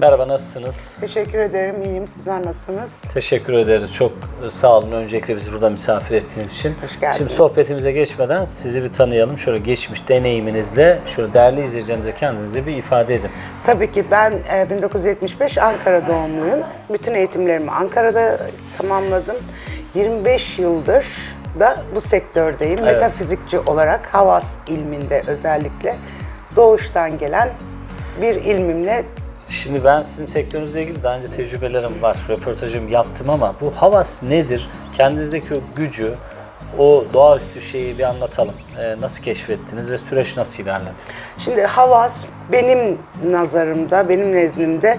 nasılsınız? Teşekkür ederim. İyiyim. Sizler nasılsınız? Teşekkür ederiz. Çok sağ olun öncelikle bizi burada misafir ettiğiniz için. Hoş geldiniz. Şimdi sohbetimize geçmeden sizi bir tanıyalım. Şöyle geçmiş deneyiminizle şöyle değerli izleyicilerimize kendinizi bir ifade edin. Tabii ki ben e, 1975 Ankara doğumluyum. Bütün eğitimlerimi Ankara'da tamamladım. 25 yıldır da bu sektördeyim. Metafizikçi olarak Havas ilminde özellikle doğuştan gelen bir ilmimle Şimdi ben sizin sektörünüzle ilgili daha önce tecrübelerim var. Röportajımı yaptım ama bu havas nedir? Kendinizdeki o gücü, o doğaüstü şeyi bir anlatalım. Ee, nasıl keşfettiniz ve süreç nasıl ilerledi? Şimdi Havas benim nazarımda, benim nezdimde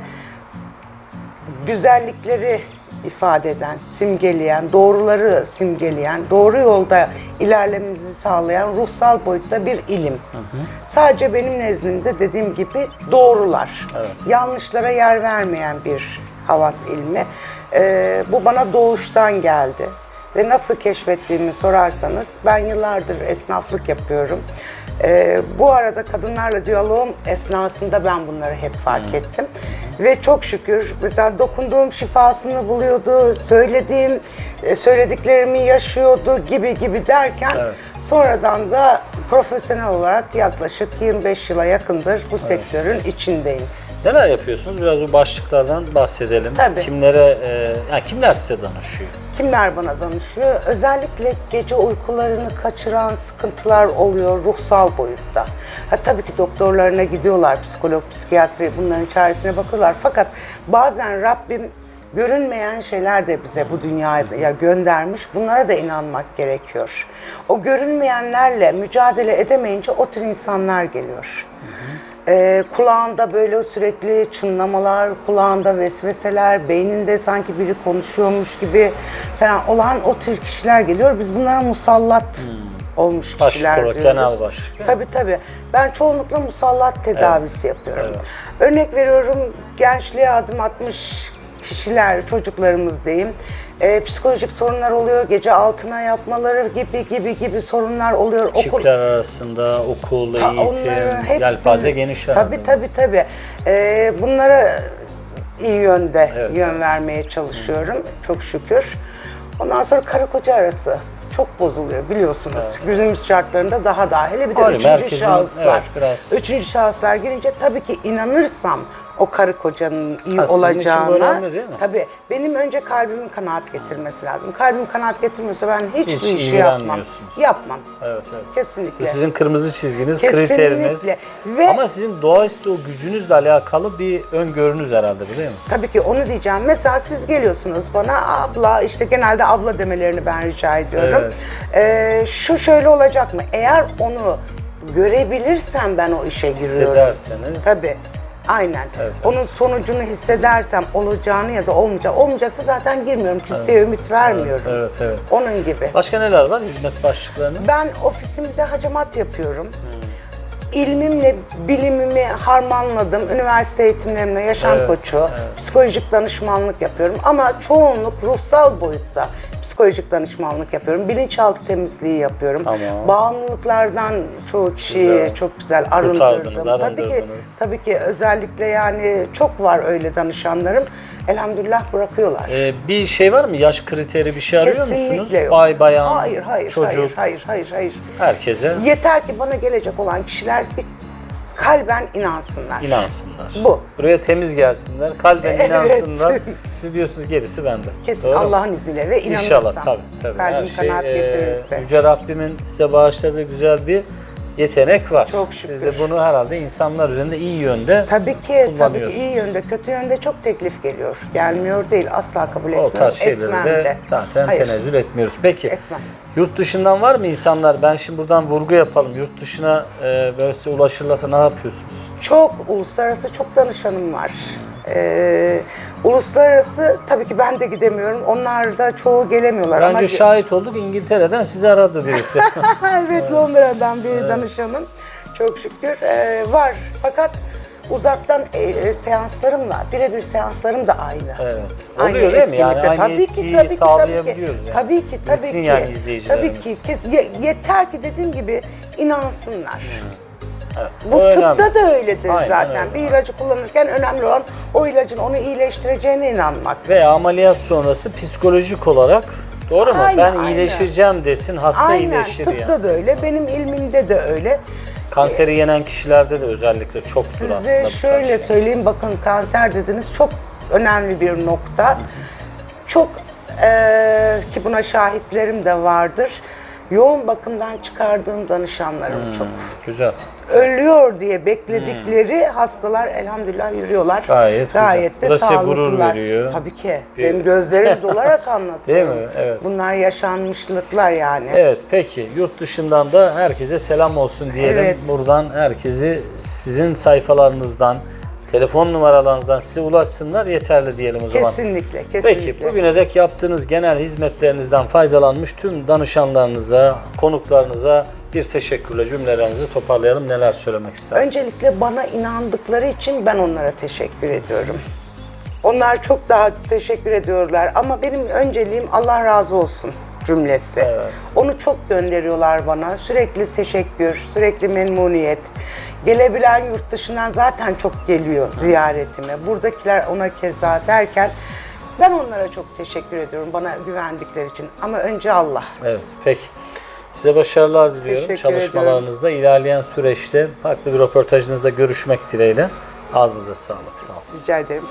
güzellikleri ifade eden, simgeleyen, doğruları simgeleyen, doğru yolda ilerlememizi sağlayan ruhsal boyutta bir ilim. Sadece benim nezdimde dediğim gibi doğrular. Yanlışlara yer vermeyen bir havas ilmi. Ee, bu bana doğuştan geldi. Ve nasıl keşfettiğimi sorarsanız ben yıllardır esnaflık yapıyorum. Ee, bu arada kadınlarla diyaloğum esnasında ben bunları hep fark ettim. Ve çok şükür mesela dokunduğum şifasını buluyordu, söylediğim e, söylediklerimi yaşıyordu gibi gibi derken sonradan da profesyonel olarak yaklaşık 25 yıla yakındır bu sektörün içindeyim. Neler yapıyorsunuz? Biraz o başlıklardan bahsedelim. Tabii. Kimlere, e, yani kimler size danışıyor? Kimler bana danışıyor? Özellikle gece uykularını kaçıran sıkıntılar oluyor ruhsal boyutta. Ha tabii ki doktorlarına gidiyorlar, psikolog, psikiyatri bunların çaresine bakıyorlar. Fakat bazen Rabbim görünmeyen şeyler de bize bu dünyaya göndermiş. Bunlara da inanmak gerekiyor. O görünmeyenlerle mücadele edemeyince o tür insanlar geliyor. Ee, kulağında böyle sürekli çınlamalar, kulağında vesveseler, beyninde sanki biri konuşuyormuş gibi falan olan o tür kişiler geliyor. Biz bunlara musallat olmuş Başlık kişiler olarak, diyoruz. genel başlık. Tabii tabii. Ben çoğunlukla musallat tedavisi yapıyorum. Örnek veriyorum gençliğe adım atmış kişiler, çocuklarımız diyeyim. Ee, psikolojik sorunlar oluyor, gece altına yapmaları gibi gibi gibi sorunlar oluyor. Okul, Çiftler arasında okul, Ta- eğitim, hepsini- yelpaze geniş herhalde. Tabii tabii tabii. Ee, bunlara iyi yönde yön vermeye çalışıyorum çok şükür. Ondan sonra karı koca arası çok bozuluyor biliyorsunuz. Günümüz şartlarında daha da hele bir de Malum, üçüncü şahıslar. evet, biraz- Üçüncü şahıslar girince tabii ki inanırsam o karı kocanın iyi Ha, sizin için olacağına. değil mi? Tabii benim önce kalbimin kanaat getirmesi lazım. Kalbim kanaat getirmiyorsa ben hiçbir Hiç işi yapmam. Yapmam. Evet, evet. Kesinlikle. Sizin kırmızı çizginiz, Kesinlikle. kriteriniz. Ve- Ama sizin doğaüstü o gücünüzle alakalı bir öngörünüz herhalde değil mi? Tabii ki onu diyeceğim. Mesela siz geliyorsunuz bana abla işte genelde abla demelerini ben rica ediyorum. Ee, şu şöyle olacak mı? Eğer onu görebilirsem ben o işe giriyorum. Hissederseniz. Tabii. Aynen. Onun sonucunu hissedersem olacağını ya da olmayacak. Olmayacaksa zaten girmiyorum. Kimseye ümit vermiyorum. Evet, evet. Onun gibi. Başka neler var hizmet başlıklarınız? Ben ofisimde hacamat yapıyorum. İlmimle bilimimi harmanladım. Üniversite eğitimlerimle yaşam Evet, koçu, psikolojik danışmanlık yapıyorum. Ama çoğunluk ruhsal boyutta psikolojik danışmanlık yapıyorum. Bilinçaltı temizliği yapıyorum. Tamam. Bağımlılıklardan çoğu kişiyi Güzel. çok güzel arındırdım. Tabii ki, tabii ki özellikle yani çok var öyle danışanlarım. Elhamdülillah bırakıyorlar. Ee, bir şey var mı? Yaş kriteri bir şey arıyor Kesinlikle musunuz? yok. Bay bayan, hayır, hayır, çocuk, hayır, hayır, hayır, hayır. herkese Yeter ki bana gelecek olan kişiler bir kalben inansınlar. inansınlar. Bu. Buraya temiz gelsinler, kalben Evet. inansınlar. Siz diyorsunuz gerisi bende. Kesin Doğru mu? Allah'ın izniyle ve inanırsam. İnşallah tabii tabii. Kalbim Her şey, kanaat e, getirirse. Yüce Rabbimin size bağışladığı güzel bir yetenek var. Çok Siz şükür. de bunu herhalde insanlar üzerinde iyi yönde Tabii ki, tabii ki kullanıyorsunuz. iyi yönde, kötü yönde çok teklif geliyor. Gelmiyor değil, asla kabul O etmiyorum. tarz şeyleri etmem de, de. zaten Hayır. tenezzül etmiyoruz. Peki Etmem. yurt dışından var mı insanlar? Ben şimdi buradan vurgu yapalım. Yurt dışına e, böyle size ulaşırlarsa ne yapıyorsunuz? Çok uluslararası çok danışanım var. Ee, uluslararası tabii ki ben de gidemiyorum. Onlar da çoğu gelemiyorlar. Bence ama şahit olduk İngiltere'den sizi aradı birisi. evet Londra'dan bir danışanım. Çok şükür ee, var. Fakat uzaktan e, e, seanslarımla, birebir seanslarım da aynı. evet. Aynı Oluyor değil mi? Yani aynı tabii ki, tabii ki, tabii ki. yani. Tabii ki, tabii Bilsin ki. yani Tabii ki. Kes, ye- yeter ki dediğim gibi inansınlar. Evet, Bu o tıpta önemli. da öyledir Aynen zaten. öyle. Bir ilacı kullanırken önemli olan o ilacın onu iyileştireceğine inanmak. Veya ameliyat sonrası psikolojik olarak doğru mu? Aynen, ben aynen. iyileşeceğim desin, hasta Aynen iyileşir tıpta yani. da öyle, benim ilmimde de öyle. Kanseri yenen kişilerde de özellikle çoktur aslında Size bu şöyle tarz şey. söyleyeyim bakın kanser dediniz çok önemli bir nokta. Çok eee, ki buna şahitlerim de vardır. Yoğun bakımdan çıkardığım danışanlarım Hmm. çok. Güzel. Ölüyor diye bekledikleri hastalar elhamdülillah yürüyorlar. Gayet Gayet güzel. de Bu da size gurur sağlıklılar. veriyor. Tabii ki. Bir- Benim gözlerim dolarak anlatıyorum. Değil mi? Evet. Bunlar yaşanmışlıklar yani. Evet peki yurt dışından da herkese selam olsun diyelim. Evet. Buradan herkesi sizin sayfalarınızdan, telefon numaralarınızdan size ulaşsınlar yeterli diyelim o zaman. Kesinlikle, kesinlikle. Peki bugüne dek yaptığınız genel hizmetlerinizden faydalanmış tüm danışanlarınıza, konuklarınıza bir teşekkürle cümlelerinizi toparlayalım. Neler söylemek istersiniz? Öncelikle bana inandıkları için ben onlara teşekkür ediyorum. Onlar çok daha teşekkür ediyorlar ama benim önceliğim Allah razı olsun cümlesi. Evet. Onu çok gönderiyorlar bana. Sürekli teşekkür, sürekli memnuniyet. Gelebilen yurt dışından zaten çok geliyor ziyaretime. Buradakiler ona keza derken ben onlara çok teşekkür ediyorum bana güvendikleri için. Ama önce Allah. Evet peki. Size başarılar diliyorum. Teşekkür Çalışmalarınızda ilerleyen süreçte farklı bir röportajınızda görüşmek dileğiyle. Ağzınıza sağlık. Sağ olun. Rica ederim.